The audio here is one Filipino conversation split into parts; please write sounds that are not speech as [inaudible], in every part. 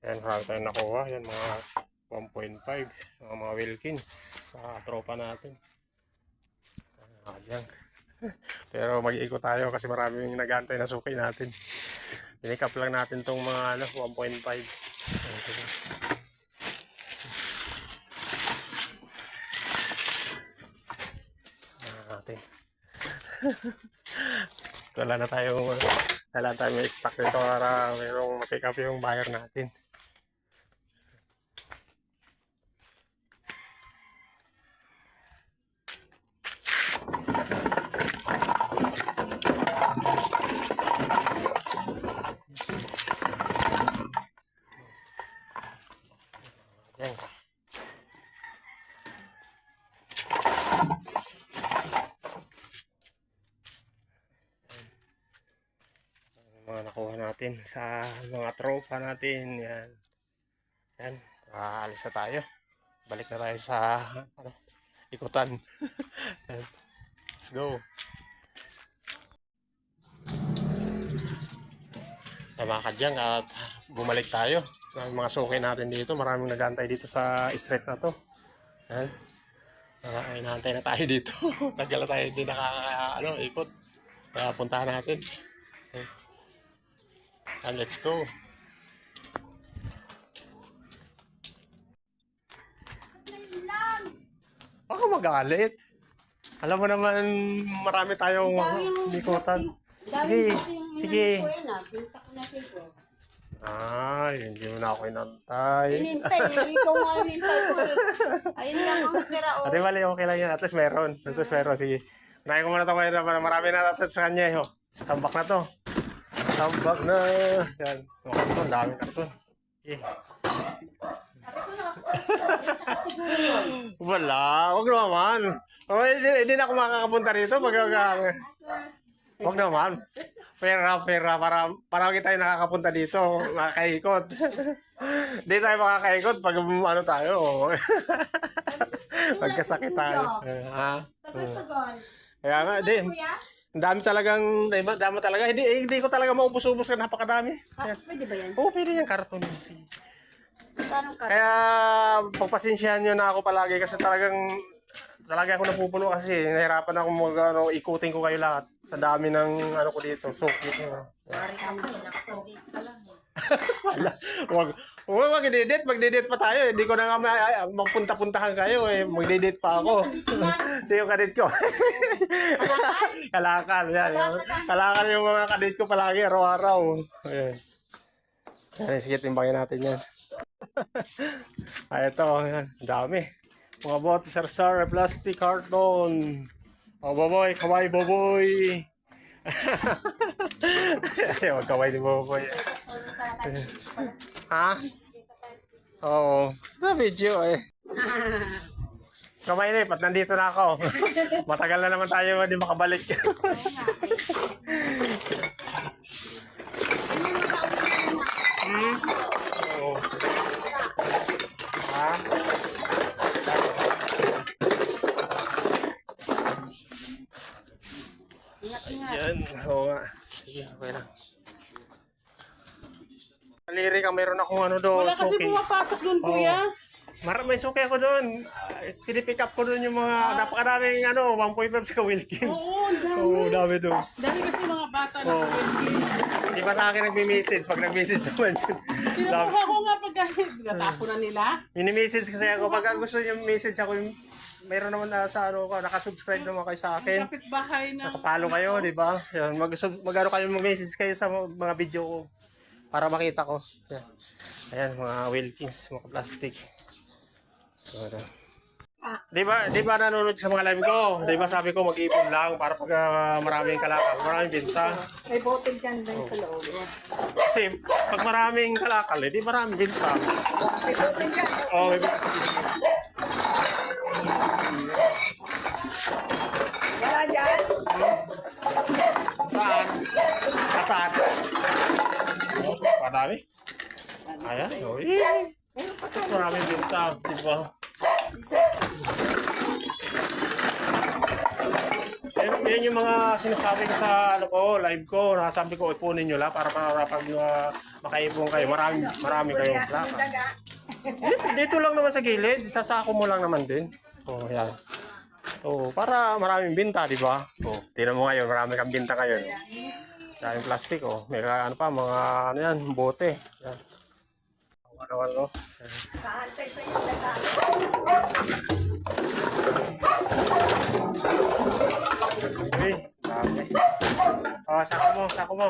Yan, marami tayong nakuha. Yan, mga 1.5. Mga, mga Wilkins sa tropa natin. Ah, yan. [laughs] Pero mag-iikot tayo kasi maraming nagantay na suki natin. Pinikap lang natin tong mga ano, 1.5. Ayan, Ayan natin. [laughs] wala na tayong wala tayong may stock nito para mayroong ma-pick up yung buyer natin. Yan. Yung mga nakuha natin sa mga tropa natin. Yan. Yan. Aalis na tayo. Balik na tayo sa ano, ikutan. [laughs] Let's go. Ay, mga kadyang at bumalik tayo. Ang mga suki natin dito. Maraming nagantay dito sa street na to. Yan. Uh, inaantay na tayo dito. [laughs] Tagal na tayo hindi nakaka, ano, ikot. Kaya puntahan natin. And let's go. Baka magalit. Alam mo naman, marami tayong likutan. Sige, sige. Ay, hindi mo na ako inantay. Inintay, [laughs] ikaw nga inintay ko eh. Ayun lang ang tira o. Ate, mali, okay lang yan. At least meron. At least meron. Sige. Unahin ko muna ito ngayon naman. Marami na natin sa kanya. Eh. oh. Tambak na to. Tambak na. Yan. Yung karton. Daming karton. Yun. Wala. Huwag naman. Oh, hindi, hindi na ako makakapunta rito. Pag, Huwag naman. Pera, pera. Para, para hindi tayo nakakapunta dito. Makakaikot. Hindi tayo makakaikot pag ano tayo. Magkasakit tayo. Eh, Ha? Tagal-tagal. Kaya nga, di. Ang dami talagang, dami, dami talaga. Hindi, eh, hindi ko talaga maubos-ubos na napakadami. Ah, pwede ba yan? Oo, pwede yung karton. Paano ka? Kaya, pagpasensyahan nyo na ako palagi kasi talagang, talaga ako napupuno kasi nahirapan ako mag, ano, ikutin ko kayo lahat sa dami ng, ano ko dito, sukit. No? Pare ka mo, nakapogit ka lang. [laughs] Wala. Wag, wag, magdidate, magdidate pa tayo. Hindi ko na nga ma- magpunta-puntahan kayo eh. Magdidate pa ako. [laughs] Sino kadit ko? Kalakal. Yan. Kalakal yung mga kadit ko palagi araw-araw. Ayan. Yan, sige, timbangin natin yan. Ay, [laughs] ito. Yan. Ang dami. Mga bote, sar-sar, plastic carton. Oh, boboy, kaway, boboy. Ayaw, kaway ni boboy. Ha? Oo. Sa video eh. [laughs] Kamay na eh, pat nandito na ako. [laughs] Matagal na naman tayo hindi makabalik. [laughs] Ingat-ingat. Yan. Oo nga. Sige, okay lang. Kaliri ka, meron akong ano doon. Wala kasi suki. pumapasok dun, kuya. Mara, may suki ako doon. Uh, pinipick up ko doon yung mga napakaraming ano, 1.5 sa Wilkins. Oo, ang dami. Oo, dami doon. Dami kasi mga bata na Oo. Di ba sa akin nagmi-message? Pag nag-message naman, dami. Kinukuha ko nga pag [laughs] natapo na nila. Mini-message kasi ako. Pag gusto niyo message ako, yung, mayroon naman na sa ano ko, nakasubscribe naman kayo sa akin. Kapit bahay na. Nakapalo kayo, di ba? Yan, mag, mag-ano kayo mag-message kayo sa mga video ko para makita ko. Yan. Ayan, mga Wilkins, mga plastic. So, ano. Di ba, di ba nanonood sa mga live ko? Di ba sabi ko mag-ipon lang para pag ah, maraming kalakal, maraming binta. May bottle dyan din sa loob. Kasi pag maraming kalakal, eh, di maraming binta. May bottle dyan. Oh, may binta. Wala dyan. Saan? Saan? Madami. Ayan. Eh. Maraming binta. Di ba? Yan, yan yung mga sinasabi ko sa ano ko, live ko. Nakasabi ko, ipunin nyo lang para para pag uh, makaipon kayo. Marami, marami kayong plaka. Dito, dito lang naman sa gilid. Sasako mo lang naman din. Oh, yan. Oh, para maraming binta, di ba? Oh, tingnan mo ngayon, marami kang binta ngayon. Daming plastic, oh. May ano pa, mga ano yan, bote. Yan. Ano, ano, Kahantay sa iyo. Uy, dami. Oh, sako mo, sako mo.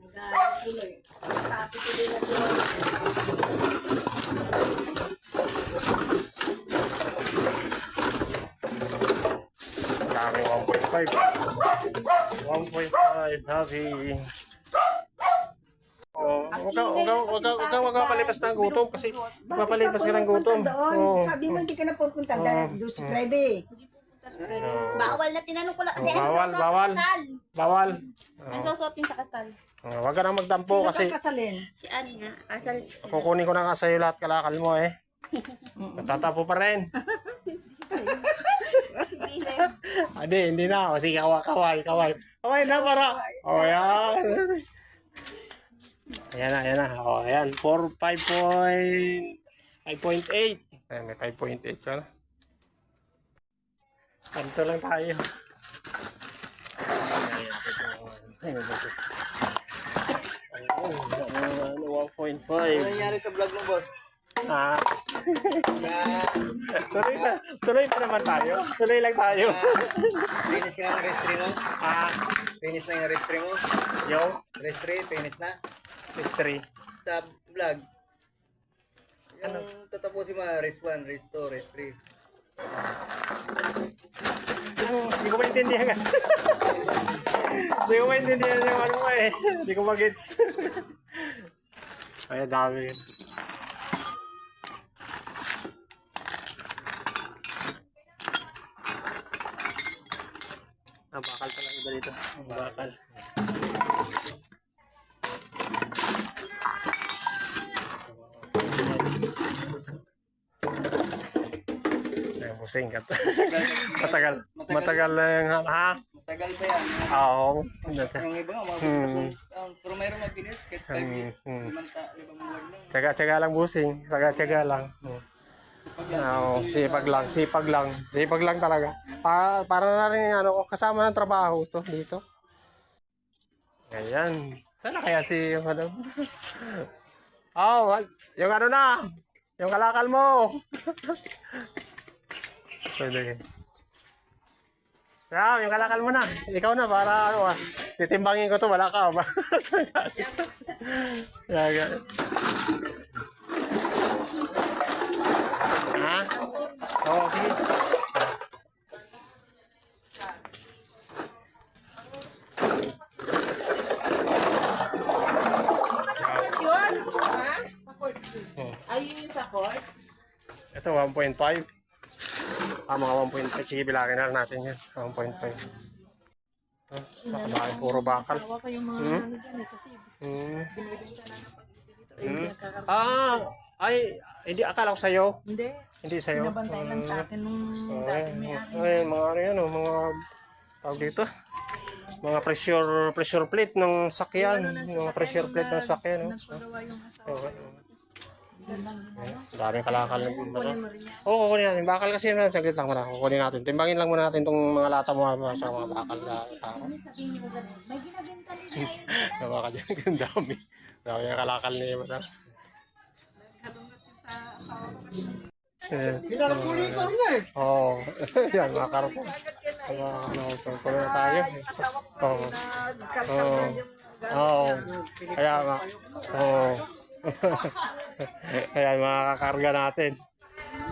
Magaling tuloy. Tapi tuloy na tuloy. 1.5. 1.5, happy. Oh, wag ka, wag ka, wag ka, wag ka, wag ka palipas ng gutom kasi magpapalipas ka ng gutom. Oo. Sabi mo hindi ka na pupunta dahil doon si Freddy. Bawal na tinanong ko lang kasi Oh, bawal, ano bawal. kasal? Bawal. Ano susuotin sa kasal? Oh, wag ka nang magdampo kasi kakasalin? Si Ann nga, kasal. kukunin ko na nga sa'yo lahat kalakal mo eh. [laughs] Matatapo pa rin. [laughs] Hindi. Hindi, na. O sige, kaway, kaway, kaway. Kaway na para. O, yan. Ayan na, ayan na. O, ayan. 4, 5.8. 5.8. Ayan, may 5.8 ka na. Ganito lang tayo. Ayan, ito. Ayun, ano, 1.5. nangyari sa vlog mo, boss? Ah. na. Tuloy pa naman tayo. Tuloy lang tayo. Finish ka na ng restri mo? ah, Finish na yung restri mo? yo, Restri, finish na? history. Sa vlog? Yung tatapusin mo, rest 1, rest 2, rest 3. Hindi ko maintindihan kasi. Hindi ko maintindihan yung ano mo eh. Hindi ko magets. Ay, dami yun. Ah, bakal pala iba dito. Bakal. Ay, busing ka. [laughs] matagal. Matagal na yung ha? Matagal pa yan. Oo. Yung iba nga, mga Hmm. Pero mayroong mag-finish, kahit 5 Hmm, years, hmm. limang ta, limang buwan lang. Tsaga-tsaga lang busing. Tsaga-tsaga lang. Oo, sipag lang, sipag lang. Sipag lang talaga. Pa para na rin ano, kasama ng trabaho to dito. Ayan. Sana kaya si madam? [laughs] Oh, yung ano na. Yung kalakal mo. so, sige. Yeah, yung kalakal mo na. Ikaw na para ano ah. Titimbangin ko to, wala ka ba? yeah, yeah. Ha? Oo, sige. Yun? Ha? Court. Ayun yung sa court? Ito, 1.5. Ah, mga 1.5. Sige, bilangin na natin yan. 1.5. Ah, nakadami, puro bakal. Tawa ko yung mga Hmm? ano dyan eh kasi Hmm. binibenta na ng pag-ibig dito. Eh, Hmm? Ah, ay, hindi, akala ko sa'yo. Hindi. Hindi sa'yo. Pinabantay lang sa akin nung dati may ari. Ay, mga ano yan, oh, mga tawag dito. Mga pressure pressure plate ng sakyan, mga pressure plate ng sakyan. Oh. Nagpagawa yung asawa. Okay. Daming kalakal ng ano. Oo, kukunin natin. Bakal kasi naman, saglit lang muna. Kukunin natin. Timbangin lang muna natin itong mga lata mo sa mga bakal na tao. Na bakal yan. Ang dami. Dami yung kalakal niya. Madam. Eh, Pinarapuli ko rin eh. Oo. Yan, mga karpo. Mga ano, na tayo. Oo. Oo. Kaya nga. Oo. [laughs] [laughs] Kaya mga kakarga natin.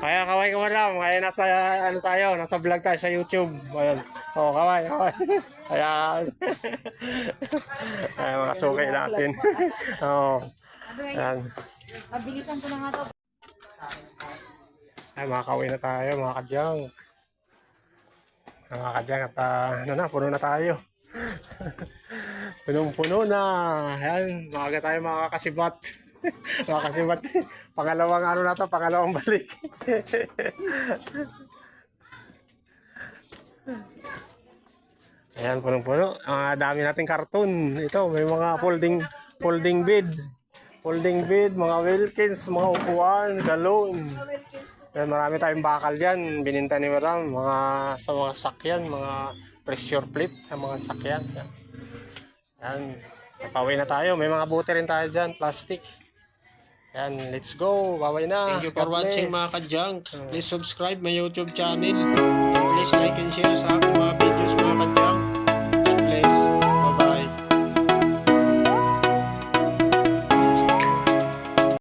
Kaya kaway ka madam. Kaya nasa ano tayo, nasa vlog tayo sa YouTube. Ayan. Oo, kaway, kaway. [laughs] Kaya Kaya [laughs] mga sukay natin. Oo. Ayan. Mabilisan ko na nga to. Ay, mga kaway na tayo, mga kadyang. Mga kadyang at ah, ano na, puno na tayo. Punong-puno na. Ayan, maaga tayo makakasibat. makakasibat. Pangalawang ano na to, pangalawang balik. Ayan, punong-puno. Ang dami nating karton. Ito, may mga folding folding bed. Folding bed, mga Wilkins, mga upuan, galon. Ayan, marami tayong bakal dyan. Bininta ni Madam. Mga, sa mga sakyan, mga pressure plate, sa mga sakyan. Ayan. Ayan. Na tayo. May mga buti rin tayo dyan, plastic. Ayan, let's go. Baway na. Thank you for watching mga ka-junk. Please subscribe my YouTube channel. And please like and share sa aking mga